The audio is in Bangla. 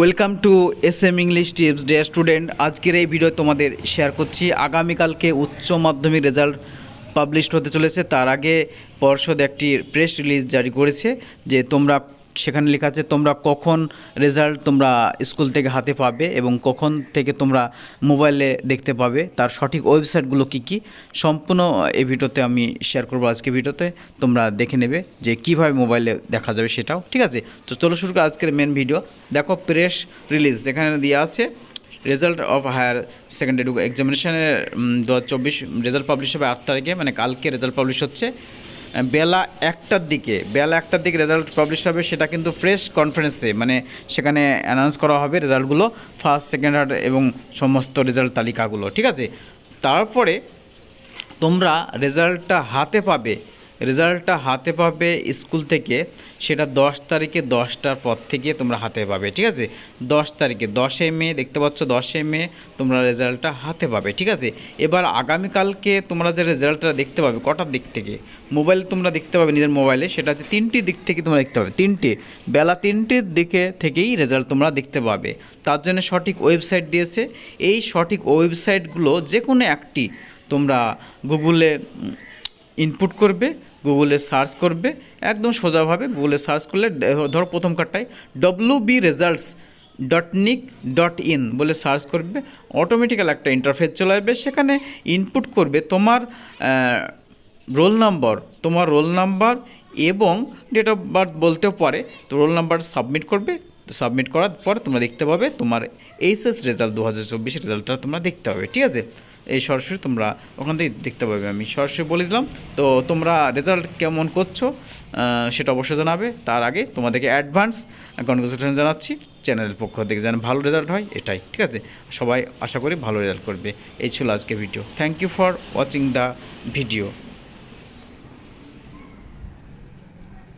Welcome to S M English tips day student আজকের এই ভিডিও তোমাদের শেয়ার করছি। আগামীকালকে উচ্চ মাধ্যমিক রেজাল্ট পাবলিশ হতে চলেছে। তার আগে পর্ষদ একটি প্রেস রিলিজ জারি করেছে যে তোমরা সেখানে লেখা আছে, তোমরা কখন রেজাল্ট তোমরা স্কুল থেকে হাতে পাবে এবং কখন থেকে তোমরা মোবাইলে দেখতে পাবে, তার সঠিক ওয়েবসাইটগুলো কী কী? সম্পূর্ণ এই ভিডিওতে আমি শেয়ার করব আজকে ভিডিওতে, তোমরা দেখে নেবে যে কীভাবে মোবাইলে দেখা যাবে সেটাও, ঠিক আছে? তো চলো শুরু করি আজকের মেন ভিডিও দেখো প্রেস রিলিজ যেখানে দেওয়া আছে রেজাল্ট অফ হায়ার সেকেন্ডারি এক্সামিনেশনের দু হাজার চব্বিশ রেজাল্ট পাবলিশ হবে আট তারিখে মানে কালকে রেজাল্ট পাবলিশ হচ্ছে। বেলা একটার দিকে, বেলা একটার দিকে রেজাল্ট পাবলিশ হবে, সেটা কিন্তু ফ্রেশ কনফারেন্সে মানে সেখানে অ্যানাউন্স করা হবে রেজাল্টগুলো ফার্স্ট সেকেন্ড হার্ড এবং সমস্ত রেজাল্ট তালিকাগুলো, ঠিক আছে? তারপরে তোমরা রেজাল্টটা হাতে পাবে রেজাল্টটা হাতে পাবে স্কুল থেকে, সেটা দশ তারিখে দশটার পর থেকে তোমরা হাতে পাবে, ঠিক আছে? দশ তারিখে, দশে মে, দেখতে পাচ্ছ দশে মে তোমরা রেজাল্টটা হাতে পাবে, ঠিক আছে? এবার আগামীকালকে তোমরা যে রেজাল্টটা দেখতে পাবে, কটার দিক থেকে? মোবাইল তোমরা দেখতে পাবে নিজের মোবাইলে, সেটা হচ্ছে তিনটি দিক থেকে তোমরা দেখতে পাবে, তিনটে। বেলা তিনটের দিকে থেকেই রেজাল্ট তোমরা দেখতে পাবে। তার জন্য সঠিক ওয়েবসাইট দিয়েছে। এই সঠিক ওয়েবসাইটগুলো যে কোনো একটি তোমরা গুগলে ইনপুট করবে গুগলে সার্চ করবে, একদম সোজাভাবে গুগলে সার্চ করলে ধরো প্রথম কারটায় W B results dot nic dot in বলে সার্চ করবে অটোমেটিক্যাল একটা ইন্টারফেস চলে আসবে, সেখানে ইনপুট করবে তোমার রোল নাম্বার তোমার রোল নাম্বার এবং ডেট অফ বার্থ বলতেও পারে, তো রোল নাম্বার সাবমিট করবে সাবমিট করার পর তোমরা দেখতে পাবে তোমার এইচএস রেজাল্ট দু হাজার চব্বিশের রেজাল্টটা তোমরা দেখতে পাবে, ঠিক আছে? এই সরাসরি তোমরা ওখান থেকে দেখতে পাবে, আমি সরাসরি বলে দিলাম। তো তোমরা রেজাল্ট কেমন করছ সেটা অবশ্যই জানাবে। তার আগে তোমাদেরকে অ্যাডভান্স কনগ্রেচুলেশন জানাচ্ছি চ্যানেলের পক্ষ থেকে যেন ভালো রেজাল্ট হয়, এটাই, ঠিক আছে? সবাই আশা করি ভালো রেজাল্ট করবে। এই ছিল আজকে video thank you for watching the video